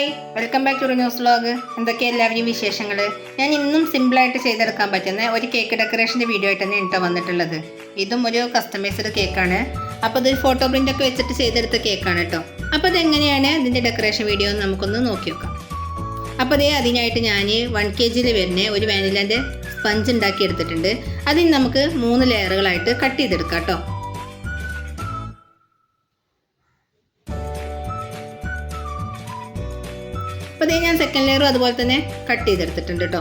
Hi welcome back to news vlog എന്തൊക്കെ എല്ലാവരുടെയും വിശേഷങ്ങൾ ഞാൻ ഇന്നും സിമ്പിളായിട്ട് ചെയ്തെടുക്കാൻ പറ്റുന്ന ഒരു കേക്ക് ഡെക്കറേഷന്റെ വീഡിയോ ആയിട്ട് തന്നെ ഇട്ടോ വന്നിട്ടുള്ളത്. ഇതും ഒരു കസ്റ്റമൈസ്ഡ് കേക്കാണ് അപ്പോൾ ഇത് ഫോട്ടോ പ്രിന്റ് ഒക്കെ വെച്ചിട്ട് ചെയ്തെടുത്ത കേക്കാണ് കേട്ടോ അപ്പോൾ ഇതെങ്ങനെയാണ് ഇതിന്റെ ഡെക്കറേഷൻ വീഡിയോ എന്ന് നമുക്കൊന്ന് നോക്കി നോക്കാം. അപ്പോൾ അതേ അതിനായിട്ട് ഞാൻ വൺ കെ ജിയിൽ വരുന്ന ഒരു വാനിലാന്റെ സ്പഞ്ച് ഉണ്ടാക്കി എടുത്തിട്ടുണ്ട് അതിന് നമുക്ക് മൂന്ന് ലെയറുകളായിട്ട് കട്ട് ചെയ്തെടുക്കാം കേട്ടോ അപ്പോൾ ഇതേ ഞാൻ സെക്കൻഡ് ലെയറും അതുപോലെ തന്നെ കട്ട് ചെയ്തെടുത്തിട്ടുണ്ട് കേട്ടോ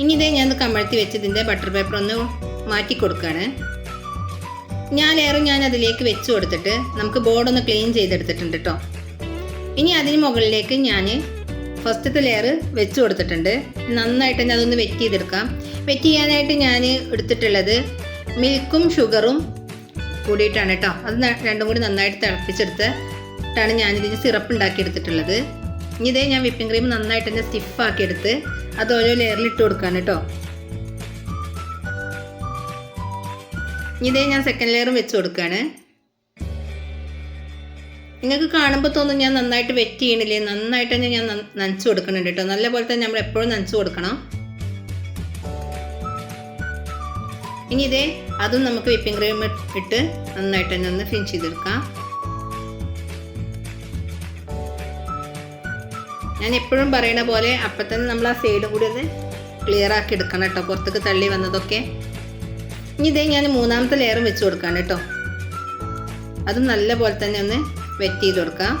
ഇനി ഇതേ ഞാൻ കമഴ്ത്തി വെച്ച് ഇതിന്റെ ബട്ടർ പേപ്പർ ഒന്ന് മാറ്റി കൊടുക്കുകയാണ് ഞാൻ ലെയറും ഞാൻ അതിലേക്ക് വെച്ച് കൊടുത്തിട്ട് നമുക്ക് ബോർഡ് ഒന്ന് ക്ലീൻ ചെയ്തെടുത്തിട്ടുണ്ട് കേട്ടോ ഇനി അതിന് മുകളിലേക്ക് ഞാൻ ഫസ്റ്റത്തെ ലെയർ വെച്ച് കൊടുത്തിട്ടുണ്ട്. നന്നായിട്ട് തന്നെ അതൊന്ന് വെറ്റ് ചെയ്തെടുക്കാം. വെറ്റ് ചെയ്യാനായിട്ട് ഞാൻ എടുത്തിട്ടുള്ളത് മിൽക്കും ഷുഗറും കൂടിയിട്ടാണ് കേട്ടോ അത് രണ്ടും കൂടി നന്നായിട്ട് തിളപ്പിച്ചെടുത്തിട്ടാണ് ഞാനിതിന് സിറപ്പ് ഉണ്ടാക്കി എടുത്തിട്ടുള്ളത് ഇനി ഇതേ ഞാൻ വിപ്പിംഗ് ക്രീം നന്നായിട്ട് തന്നെ സ്റ്റിഫാക്കി എടുത്ത് അത് ഓരോ ലെയറിൽ ഇട്ട് കൊടുക്കാണ് കേട്ടോ. ഇനി ഇതേ ഞാൻ സെക്കൻഡ് ലെയറും വെച്ച് കൊടുക്കുകയാണ് നിങ്ങൾക്ക് കാണുമ്പോൾ തോന്നും ഞാൻ നന്നായിട്ട് വെറ്റ് ചെയ്യണില്ലേ? നന്നായിട്ട് തന്നെ ഞാൻ നനച്ചു കൊടുക്കുന്നുണ്ട് കേട്ടോ. നല്ലപോലെ തന്നെ നമ്മൾ എപ്പോഴും നനച്ചു കൊടുക്കണം. ഇനി ഇതേ അതും നമുക്ക് വിപ്പിംഗ് ക്രീം ഇട്ട് നന്നായിട്ട് തന്നെ ഒന്ന് ഫിനിഷ് ചെയ്തെടുക്കാം. ഞാൻ എപ്പോഴും പറയണ പോലെ അപ്പത്തന്നെ നമ്മൾ ആ സൈഡും കൂടി ഒന്ന് ക്ലിയർ ആക്കി എടുക്കണം കേട്ടോ. പുറത്തേക്ക് തള്ളി വന്നതൊക്കെ. ഇനി ഇതേ ഞാൻ മൂന്നാമത്തെ ലെയറും വെച്ച് കൊടുക്കാണ് കേട്ടോ. അതും നല്ല പോലെ തന്നെ ഒന്ന് വെറ്റ് ചെയ്ത് കൊടുക്കാം.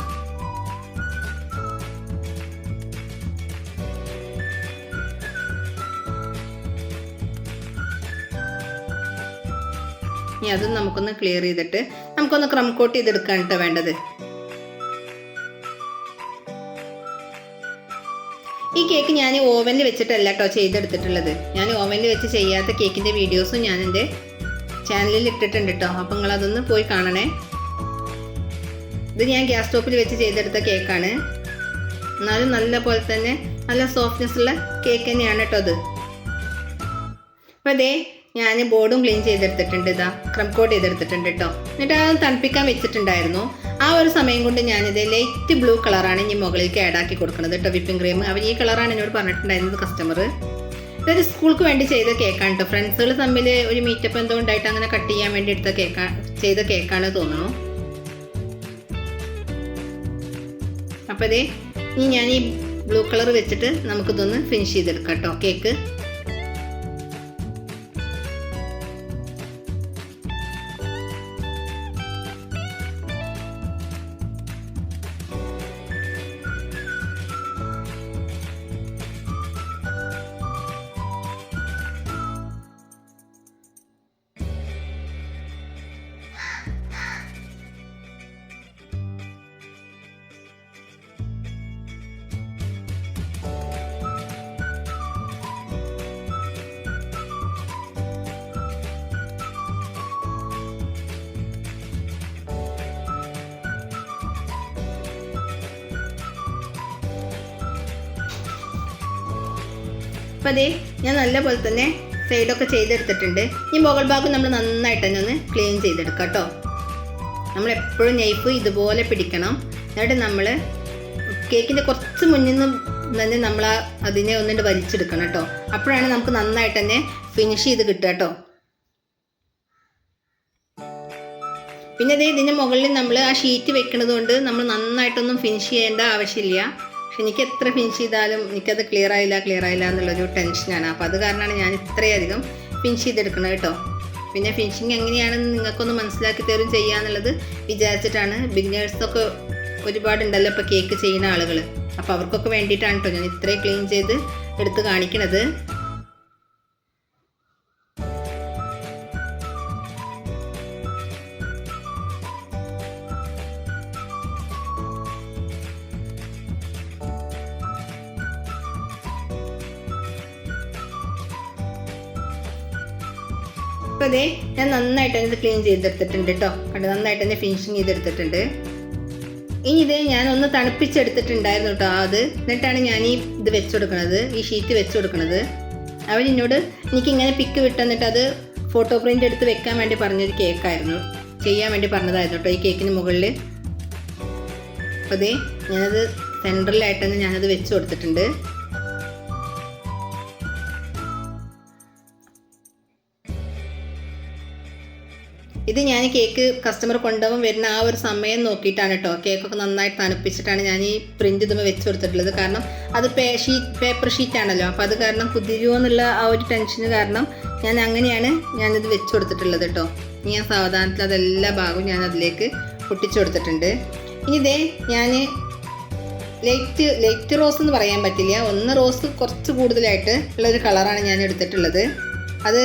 ഇനി അതും നമുക്കൊന്ന് ക്ലിയർ ചെയ്തിട്ട് നമുക്കൊന്ന് ക്രം കോട്ട് ചെയ്തെടുക്കാൻ കേട്ടോ വേണ്ടത്. കേക്ക് ഞാൻ ഓവനിൽ വെച്ചിട്ടല്ല കേട്ടോ ചെയ്തെടുത്തിട്ടുള്ളത്. ഞാൻ ഓവനിൽ വെച്ച് ചെയ്യാത്ത കേക്കിന്റെ വീഡിയോസും ഞാൻ എന്റെ ചാനലിൽ ഇട്ടിട്ടുണ്ട് കേട്ടോ അപ്പം നിങ്ങളതൊന്ന് പോയി കാണണേ. ഇത് ഞാൻ ഗ്യാസ് സ്റ്റോപ്പിൽ വെച്ച് ചെയ്തെടുത്ത കേക്കാണ്. എന്നാലും നല്ല പോലെ തന്നെ നല്ല സോഫ്റ്റ്നെസ് ഉള്ള കേക്ക് തന്നെയാണ് കേട്ടോ അത് അപ്പോൾ അതേ ഞാൻ ബോർഡും ക്ലീൻ ചെയ്തെടുത്തിട്ടുണ്ട്. ഇതാ ക്രം കോട്ട് ചെയ്തെടുത്തിട്ടുണ്ട് കേട്ടോ എന്നിട്ട് അത് തണുപ്പിക്കാൻ വെച്ചിട്ടുണ്ടായിരുന്നു. ആ ഒരു സമയം കൊണ്ട് ഞാനിത് ലൈറ്റ് ബ്ലൂ കളറാണ് ഇനി മുകളിലേക്ക് ആഡ് ആക്കി കൊടുക്കുന്നത് കേട്ടോ വിപ്പിംഗ് ക്രീം അവൻ ഈ കളറാണ് എന്നോട് പറഞ്ഞിട്ടുണ്ടായിരുന്നത് കസ്റ്റമർ ഇതൊരു സ്കൂൾക്ക് വേണ്ടി ചെയ്ത കേക്കാണ് കേട്ടോ ഫ്രണ്ട്സുകൾ തമ്മിൽ ഒരു മീറ്റപ്പ് എന്തോ ഉണ്ടായിട്ട് അങ്ങനെ കട്ട് ചെയ്യാൻ വേണ്ടി എടുത്ത കേക്കാ ചെയ്ത കേക്കാണ് തോന്നുന്നു. അപ്പോൾ ഇതേ ഇനി ഞാൻ ഈ ബ്ലൂ കളർ വെച്ചിട്ട് നമുക്കിതൊന്ന് ഫിനിഷ് ചെയ്തെടുക്കാം കേട്ടോ കേക്ക് അപ്പം അതേ ഞാൻ നല്ല പോലെ തന്നെ സൈഡൊക്കെ ചെയ്തെടുത്തിട്ടുണ്ട്. ഈ മുകൾ ഭാഗം നമ്മൾ നന്നായിട്ട് തന്നെ ഒന്ന് ക്ലീൻ ചെയ്തെടുക്കാം കേട്ടോ. നമ്മൾ എപ്പോഴും നെയ്ഫ് ഇതുപോലെ പിടിക്കണം. എന്നിട്ട് നമ്മൾ കേക്കിന്റെ കുറച്ച് മുന്നിൽ നിന്ന് തന്നെ നമ്മൾ അതിനെ ഒന്നിട്ട് വലിച്ചെടുക്കണം കേട്ടോ. അപ്പോഴാണ് നമുക്ക് നന്നായിട്ട് തന്നെ ഫിനിഷ് ചെയ്ത് കിട്ടുക കേട്ടോ. പിന്നെ അതേ ഇതിന്റെ മുകളിൽ നമ്മൾ ആ ഷീറ്റ് വെക്കുന്നത് കൊണ്ട് നമ്മൾ നന്നായിട്ടൊന്നും ഫിനിഷ് ചെയ്യേണ്ട ആവശ്യമില്ല. പക്ഷെ എനിക്ക് എത്ര ഫിനിഷ് ചെയ്താലും എനിക്കത് ക്ലിയർ ആയില്ല ക്ലിയർ ആയില്ല എന്നുള്ളൊരു ടെൻഷനാണ് അപ്പോൾ അത് കാരണമാണ് ഞാൻ ഇത്രയധികം ഫിനിഷ് ചെയ്തെടുക്കുന്നത് കേട്ടോ. പിന്നെ ഫിനിഷിങ് എങ്ങനെയാണെന്ന് നിങ്ങൾക്കൊന്ന് മനസ്സിലാക്കി തരും ചെയ്യാന്നുള്ളത് വിചാരിച്ചിട്ടാണ്. ബിഗിനേഴ്സൊക്കെ ഒരുപാടുണ്ടല്ലോ ഇപ്പോൾ കേക്ക് ചെയ്യുന്ന ആളുകൾ അപ്പോൾ അവർക്കൊക്കെ വേണ്ടിയിട്ടാണ് കേട്ടോ ഞാൻ ഇത്രയും ക്ലീൻ ചെയ്ത് എടുത്ത് കാണിക്കണത്. അപ്പോൾ അതെ ഞാൻ നന്നായിട്ട് ഇത് ക്ലീൻ ചെയ്തെടുത്തിട്ടുണ്ട് കേട്ടോ കണ്ട്? നന്നായിട്ട് തന്നെ ഫിനിഷിങ് ചെയ്തെടുത്തിട്ടുണ്ട്. ഇനി ഇതേ ഞാൻ ഒന്ന് തണുപ്പിച്ചെടുത്തിട്ടുണ്ടായിരുന്നു കേട്ടോ അത്. എന്നിട്ടാണ് ഞാൻ ഈ ഇത് വെച്ച് കൊടുക്കുന്നത് ഈ ഷീറ്റ് വെച്ച് കൊടുക്കുന്നത് അവരെന്നോട് എനിക്കിങ്ങനെ പിക്ക് വിട്ടെന്നിട്ട് അത് ഫോട്ടോ പ്രിന്റ് എടുത്ത് വെക്കാൻ വേണ്ടി പറഞ്ഞൊരു കേക്കായിരുന്നു ചെയ്യാൻ വേണ്ടി പറഞ്ഞതായിരുന്നു കേട്ടോ ഈ കേക്കിന് മുകളിൽ അപ്പോൾ അതേ ഞാനത് സെൻട്രലായിട്ട് തന്നെ ഞാനത് വെച്ച് കൊടുത്തിട്ടുണ്ട് ഇത് ഞാൻ കേക്ക് കസ്റ്റമർ കൊണ്ടുപോകുമ്പോൾ വരുന്ന ആ ഒരു സമയം നോക്കിയിട്ടാണ് കേട്ടോ കേക്കൊക്കെ നന്നായിട്ട് തണുപ്പിച്ചിട്ടാണ് ഞാൻ ഈ പ്രിന്റ് ഇതുമ്പോൾ വെച്ച് കൊടുത്തിട്ടുള്ളത്. കാരണം അത് പേ ഷീറ്റ് പേപ്പർ ഷീറ്റ് ആണല്ലോ. അപ്പോൾ അത് കാരണം കുതിരുമോ എന്നുള്ള ആ ഒരു ടെൻഷന് കാരണം ഞാൻ അങ്ങനെയാണ് ഞാനിത് വെച്ച് കൊടുത്തിട്ടുള്ളത് കേട്ടോ ഞാൻ സാവധാനത്തിൽ അതെല്ലാ ഭാഗവും ഞാൻ അതിലേക്ക് പൊട്ടിച്ചു കൊടുത്തിട്ടുണ്ട്. ഇനി ഇതേ ഞാൻ ലൈറ്റ് ലൈറ്റ് റോസ് എന്ന് പറയാൻ പറ്റില്ല. ഒന്ന് റോസ് കുറച്ച് കൂടുതലായിട്ട് ഉള്ളൊരു കളറാണ് ഞാൻ എടുത്തിട്ടുള്ളത്. അത്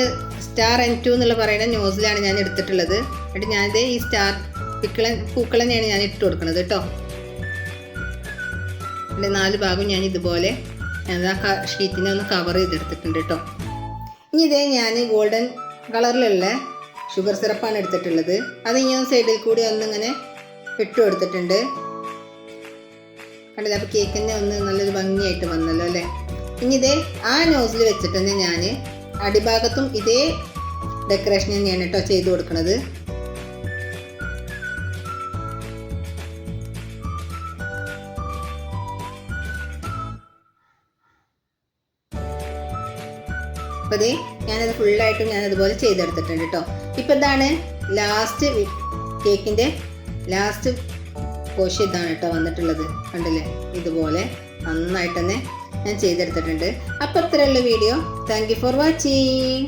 സ്റ്റാർ എൻ ടു എന്നുള്ള പറയുന്ന ന്യൂസിലാണ് ഞാൻ എടുത്തിട്ടുള്ളത്. എന്നിട്ട് ഞാനിത് ഈ സ്റ്റാർ പിക്കളൻ പൂക്കളനെയാണ് ഞാൻ ഇട്ട് കൊടുക്കുന്നത് കേട്ടോ എന്റെ നാല് ഭാഗം ഞാൻ ഇതുപോലെ ഞാൻ ആ ഷീറ്റിനെ ഒന്ന് കവർ ചെയ്തെടുത്തിട്ടുണ്ട് കേട്ടോ ഇനി ഇതേ ഞാൻ ഗോൾഡൻ കളറിലുള്ള ഷുഗർ സിറപ്പാണ് എടുത്തിട്ടുള്ളത്. അത് ഞാൻ സൈഡിൽ കൂടി ഒന്നിങ്ങനെ ഇട്ട് കൊടുത്തിട്ടുണ്ട്. കണ്ടില്ല അപ്പോൾ കേക്കിന്റെ ഒന്ന് നല്ലൊരു ഭംഗിയായിട്ട് വന്നല്ലോ അല്ലേ? ഇനി ഇതേ ആ നോസിൽ വെച്ചിട്ട് തന്നെ ഞാൻ അടിഭാഗത്തും ഇതേ ഡെക്കറേഷൻ തന്നെയാണ് കേട്ടോ ചെയ്ത് കൊടുക്കുന്നത് അപ്പോൾ ഞാനത് ഫുള്ളായിട്ടും ഞാൻ അതുപോലെ ചെയ്തെടുത്തിട്ടുണ്ട് കേട്ടോ ഇപ്പൊ എന്താണ് ലാസ്റ്റ് കേക്കിന്റെ ലാസ്റ്റ് പോഷൻ ഇതാണ് കേട്ടോ വന്നിട്ടുള്ളത്. കണ്ടില്ലേ? ഇതുപോലെ നന്നായിട്ട് തന്നെ ഞാൻ ചെയ്തെടുത്തിട്ടുണ്ട്. അപ്പോൾ ഇത്രയുള്ള വീഡിയോ താങ്ക് ഫോർ വാച്ചിങ്